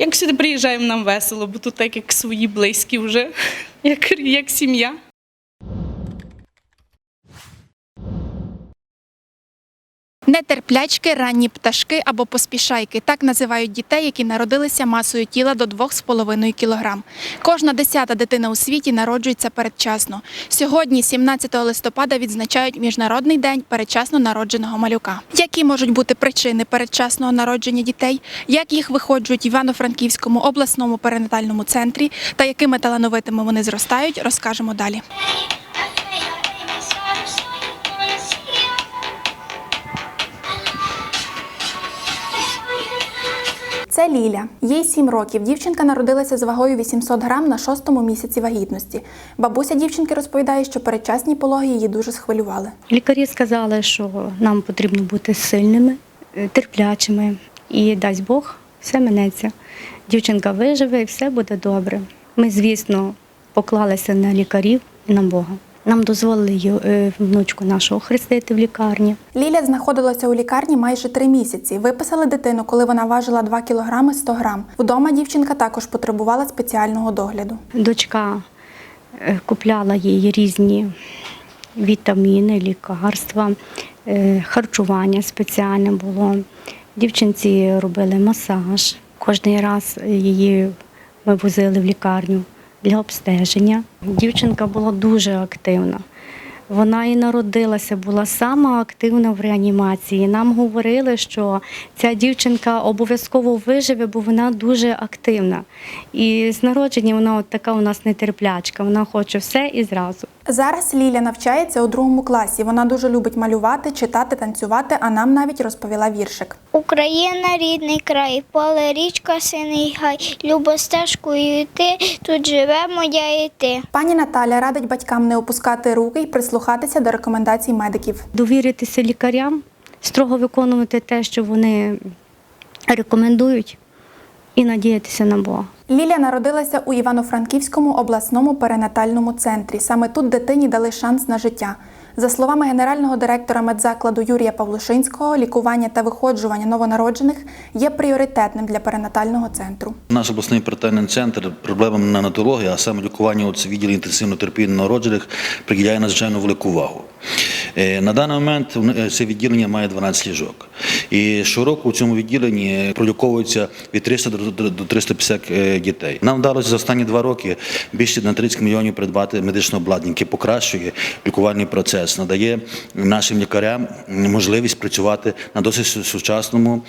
Як сюди приїжджаємо, нам весело, бо тут так як свої близькі вже, як, як сім'я. Нетерплячки, ранні пташки або поспішайки так називають дітей, які народилися масою тіла до 2,5 кг. Кожна десята дитина у світі народжується передчасно. Сьогодні, 17 листопада, відзначають Міжнародний день передчасно народженого малюка. Які можуть бути причини передчасного народження дітей, як їх виходжують в Івано-Франківському обласному перинатальному центрі та якими талановитими вони зростають, розкажемо далі. Це Ліля. Їй 7 років. Дівчинка народилася з вагою 800 грам на шостому місяці вагітності. Бабуся дівчинки розповідає, що передчасні пологи її дуже схвилювали. Лікарі сказали, що нам потрібно бути сильними, е, терплячими, і дасть Бог, все минеться. Дівчинка виживе і все буде добре. Ми, звісно, поклалися на лікарів і на Бога. Нам дозволили е, внучку нашу охрестити в лікарні. Ліля знаходилася у лікарні майже три місяці. Виписали дитину, коли вона важила 2 кілограми 100 грам. Вдома дівчинка також потребувала спеціального догляду. Дочка е, купляла їй різні вітаміни, лікарства, е, харчування спеціальне було. Дівчинці робили масаж. Кожний раз її ми возили в лікарню для обстеження. Дівчинка була дуже активна. Вона і народилася, була сама активна в реанімації. Нам говорили, що ця дівчинка обов'язково виживе, бо вона дуже активна. І з народження вона от така у нас нетерплячка. Вона хоче все і зразу. Зараз Ліля навчається у другому класі. Вона дуже любить малювати, читати, танцювати, а нам навіть розповіла віршик. Україна, рідний край, поле, річка, синий гай, любо стежкою йти, тут живе моя і ти. Пані Наталя радить батькам не опускати руки і прислухатися до рекомендацій медиків. Довіритися лікарям, строго виконувати те, що вони рекомендують, і надіятися на Бога. Ліля народилася у Івано-Франківському обласному перинатальному центрі. Саме тут дитині дали шанс на життя. За словами генерального директора медзакладу Юрія Павлушинського, лікування та виходжування новонароджених є пріоритетним для перинатального центру. Наш обласний перинатальний центр проблемам неонатології, а саме лікування у відділі інтенсивно терапії народжених, приділяє надзвичайно велику увагу. Е, На даний момент е, це відділення має 12 ліжок. І щороку у цьому відділенні проліковується від 300 до- до до 350 е, дітей. Нам вдалося за останні два роки більше на 30 мільйонів придбати медичного обладнання, яке покращує лікувальний процес, надає нашим лікарям можливість працювати на досить сучасному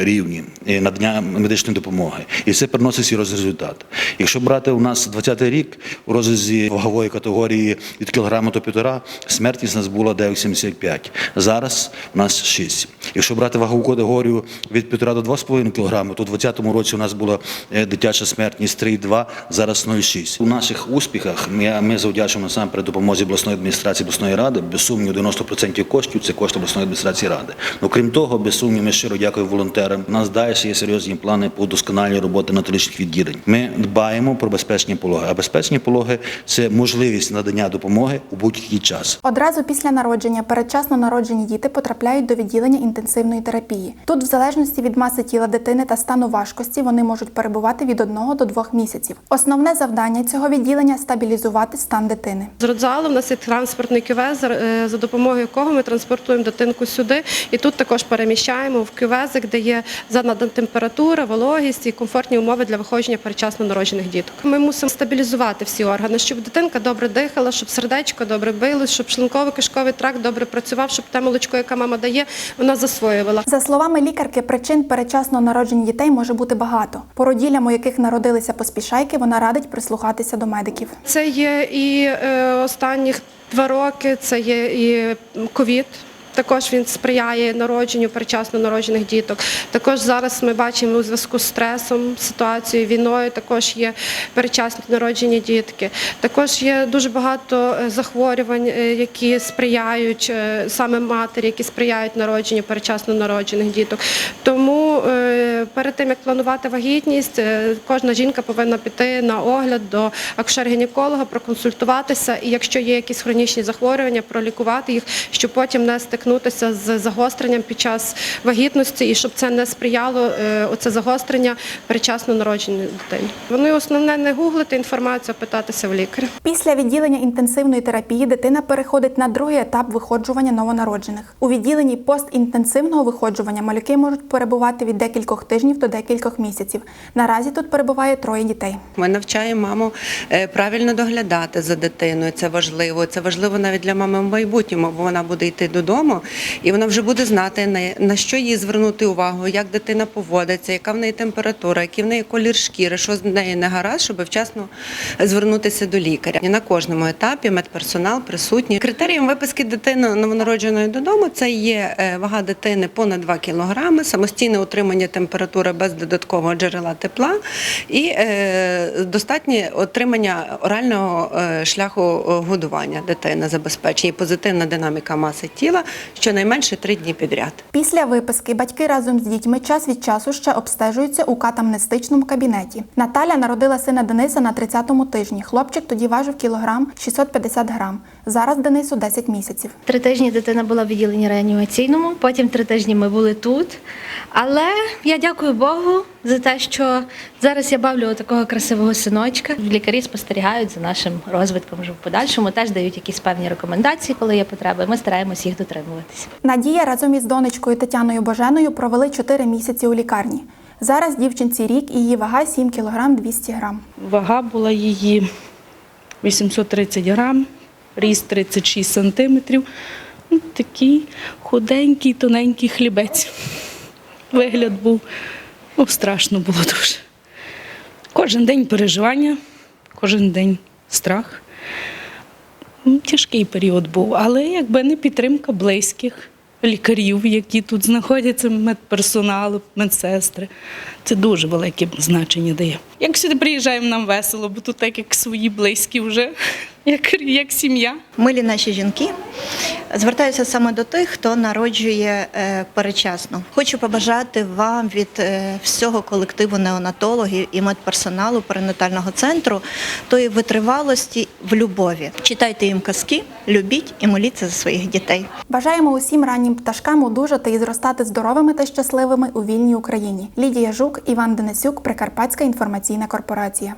рівні надання медичної допомоги. І це приносить свій результат. Якщо брати у нас 20-й рік у розрізі вагової категорії від кілограма до півтора, смертність у нас була 9,75. Зараз у нас 6. Якщо брати вагову категорію від 1,5 до 2,5 кг, то у 2020 році у нас була е, дитяча смертність 3,2, зараз 0,6. У наших успіхах ми, ми завдячуємо насамперед допомозі обласної адміністрації обласної ради. Без сумніву, 90% коштів це кошти обласної адміністрації ради. Ну крім того, без сумніву, ми щиро дякуємо волонтерам. У нас далі є серйозні плани по удосконаленню роботи анатолічних відділень. Ми дбаємо про безпечні пологи. А безпечні пологи це можливість надання допомоги у будь-який час. Одразу після народження передчасно народжені діти потрапляють до відділення інтенсивної терапії. Тут, в залежності від маси тіла дитини та стану важкості, вони можуть перебувати від 1 до 2 місяців. Основне завдання цього відділення стабілізувати стан дитини. З родзалу в нас є транспортний кювезер, е, за допомогою якого ми транспортуємо дитинку сюди. І тут також переміщаємо в кювезик, де є задана температура, вологість і комфортні умови для виходження передчасно народжених діток. Ми мусимо стабілізувати всі органи, щоб дитинка добре дихала, щоб сердечко добре билось, щоб шлунково-кишковий тракт добре працював, щоб те молочко, яке мама дає, вона засвоювала. За словами лікарки, причин перечасно народження дітей може бути багато. Породілям, у яких народилися поспішайки, вона радить прислухатися до медиків. Це є і е, останніх два роки, це є і ковід. Також він сприяє народженню перечасно народжених діток. Також зараз ми бачимо у зв'язку з стресом, ситуацією, війною, також є перечасні народжені дітки. Також є дуже багато е, захворювань, е, які сприяють е, саме матері, які сприяють народженню перечасно народжених діток. Тому перед тим як планувати вагітність, кожна жінка повинна піти на огляд до акушер-гінеколога, проконсультуватися, і якщо є якісь хронічні захворювання, пролікувати їх, щоб потім нести стикнутися з загостренням під час вагітності і щоб це не сприяло е, оце загострення передчасно народженої дитини. Вони основне не гуглити інформацію, а питатися в лікаря. Після відділення інтенсивної терапії дитина переходить на другий етап виходжування новонароджених. У відділенні постінтенсивного виходжування малюки можуть перебувати від декількох тижнів до декількох місяців. Наразі тут перебуває троє дітей. Ми навчаємо маму е, правильно доглядати за дитиною. Це важливо. Це важливо навіть для мами в майбутньому, бо вона буде йти додому і вона вже буде знати на, що їй звернути увагу, як дитина поводиться, яка в неї температура, який в неї колір шкіри, що з нею не гаразд, щоб вчасно звернутися до лікаря. І на кожному етапі медперсонал присутній. Критерієм виписки дитини новонародженої додому це є е, вага дитини понад 2 кг, самостійне утримання температури без додаткового джерела тепла і е, достатнє отримання орального е, шляху годування дитини, забезпечення позитивна динаміка маси тіла щонайменше три дні підряд. Після виписки батьки разом з дітьми час від часу ще обстежуються у катамнестичному кабінеті. Наталя народила сина Дениса на 30-му тижні. Хлопчик тоді важив кілограм 650 грам. Зараз Денису 10 місяців. Три тижні дитина була в відділенні реанімаційному, потім три тижні ми були тут. Але я дякую Богу за те, що зараз я бавлю такого красивого синочка. Лікарі спостерігають за нашим розвитком вже в подальшому, теж дають якісь певні рекомендації, коли є потреба. Ми стараємось їх дотримуватися. Nadія разом із донечкою Тетяною Боженою провели 4 місяці у лікарні. Зараз дівчинці рік і її вага 7 кг 200 грам. Вага була її 830 грам, ріст 36 сантиметрів. Ну, Такий худенький, тоненький хлібець. Вигляд був ну, страшно було дуже. Кожен день переживання, кожен день страх. Ну, Тяжкий період був, але якби не підтримка близьких, лікарів, які тут знаходяться, медперсоналу, медсестри. Це дуже велике значення дає. Як сюди приїжджаємо, нам весело, бо тут так як свої близькі вже, як, як сім'я. Милі наші жінки звертаюся саме до тих, хто народжує е, передчасно. Хочу побажати вам від е, всього колективу неонатологів і медперсоналу перинатального центру тої витривалості в любові. Читайте їм казки, любіть і моліться за своїх дітей. Бажаємо усім раннім пташкам одужати і зростати здоровими та щасливими у вільній Україні. Лідія Жук, Іван Денисюк, Прикарпатська інформаційна корпорація.